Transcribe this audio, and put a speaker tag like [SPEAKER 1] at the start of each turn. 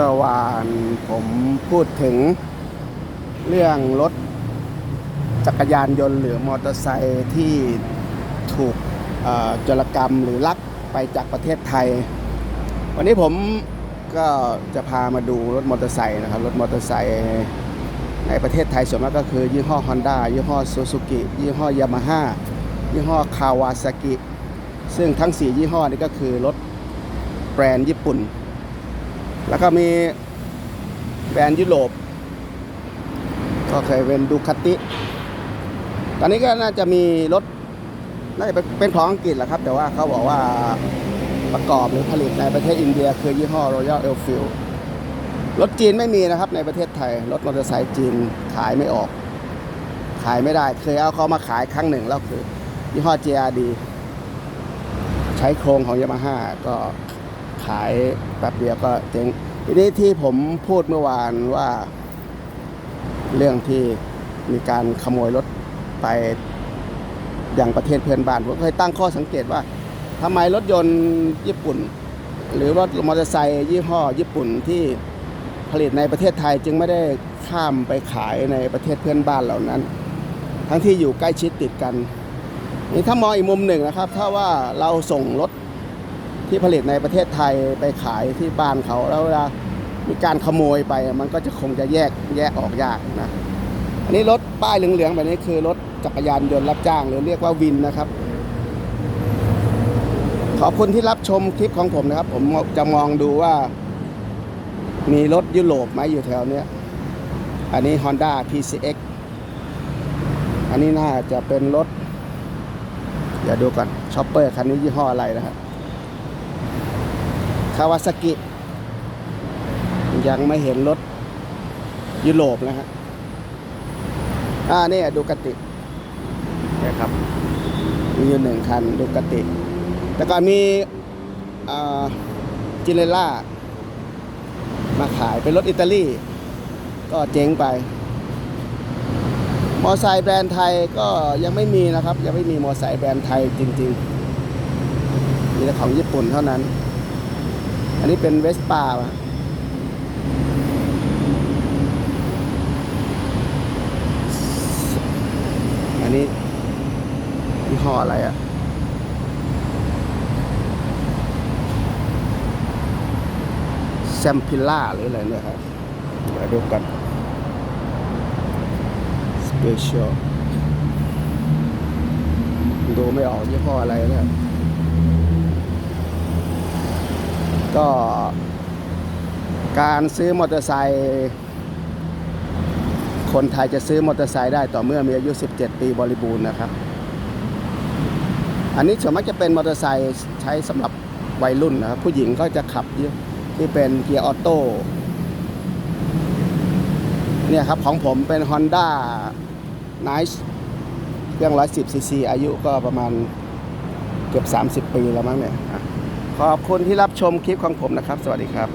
[SPEAKER 1] มื่อวานผมพูดถึงเรื่องรถจักรยานยนต์หรือมอเตอร์ไซค์ที่ถูกจรกรรมหรือลักไปจากประเทศไทย วันนี้ผมก็จะพามาดูรถมอเตอร์ไซค์นะครับ รถมอเตอร์ไซค์ในประเทศไทยส่วนมากก็คือ ยี่ห้อ Honda ยี่ห้อ Suzuki ยี่ห้อยามาฮ่ายี่ห้อคาวาซากิซึ่งทั้ง 4 ยี่ห้อนี้ก็คือรถแบรนด์ญี่ปุ่น แล้วก็มีแบรนด์ยุโรป ก็เคยเป็นดูคาติ ตอนนี้ก็น่าจะมีรถ น่าจะเป็นของอังกฤษแหละครับ แต่ว่าเขาบอกว่าประกอบหรือผลิตในประเทศอินเดีย คือยี่ห้อ Royal Enfield รถจีนไม่มีนะครับในประเทศไทย รถมอเตอร์ไซค์จีนขายไม่ออก ขายไม่ได้ เคยเอาเขามาขายครั้งหนึ่งแล้วคือยี่ห้อ JRD ใช้โครงของยามาฮ่าก็ ขายแป๊บเดียวก็เจ๊งทีนี้ที่ผมพูดเมื่อวานว่า เรื่องที่มีการขโมยรถไปอย่างประเทศเพื่อนบ้านผมเคยตั้งข้อสังเกตว่าทำไมรถยนต์ญี่ปุ่น หรือรถมอเตอร์ไซค์ยี่ห้อ ญี่ปุ่นที่ผลิตในประเทศไทยจึงไม่ได้ข้ามไปขายในประเทศเพื่อนบ้านเหล่านั้น ทั้งที่อยู่ใกล้ชิดติดกันนี่ถ้ามองอีกมุมหนึ่งนะครับ ถ้าว่าเราส่งรถ ที่ผลิตในประเทศไทยไปขายที่บ้านเขาแล้วเวลามีการขโมยไปมันก็จะคงจะแยกแยกออกยากนะอันนี้รถป้ายเหลืองๆแบบนี้คือรถจักรยานยนต์รับจ้าง หรือเรียกว่าวินนะครับ ขอบคุณที่รับชมคลิปของผมนะครับ ผมจะมองดูว่า มีรถยุโรปไหมอยู่แถวเนี้ยอันนี้ Honda PCX อันนี้น่าจะเป็นรถ เดี๋ยวดูก่อนช็อปเปอร์คันนี้ยี่ห้ออะไรนะครับ คาวาซากิยังไม่เห็นรถยุโรปนะฮะอ่านี่ดูกตินะครับ มีอยู่หนึ่งคันดูกติ แต่ก่อนมีจิเลล่า มาขายเป็นรถอิตาลี ก็เจ๊งไป มอไซค์แบรนด์ไทยก็ยังไม่มีนะครับ ยังไม่มีมอไซค์แบรนด์ไทยจริงๆ มีแต่ของญี่ปุ่นเท่านั้น อันนี้เป็นเวสป้าอันนี้ยี่ห้ออะไรอะแซมพิล่าหรืออะไรเนี่ยครับมาดูกัน Special ดูไม่ออกยี่ห้ออะไรเนี่ย ก็ การซื้อมอเตอร์ไซค์คนไทยจะซื้อมอเตอร์ไซค์ได้ต่อเมื่อมีอายุ 17 ปีบริบูรณ์นะครับ อันนี้ส่วนมากจะเป็นมอเตอร์ไซค์ใช้สำหรับวัยรุ่นนะครับ ผู้หญิงก็จะขับที่เป็นเกียร์ออโต้เนี่ยครับของผมเป็น Honda Nice เครื่อง110ซีซีอายุก็ประมาณเกือบ 30 ปีแล้วมั้งเนี่ย ขอบคุณที่รับชมคลิปของผมนะครับ สวัสดีครับ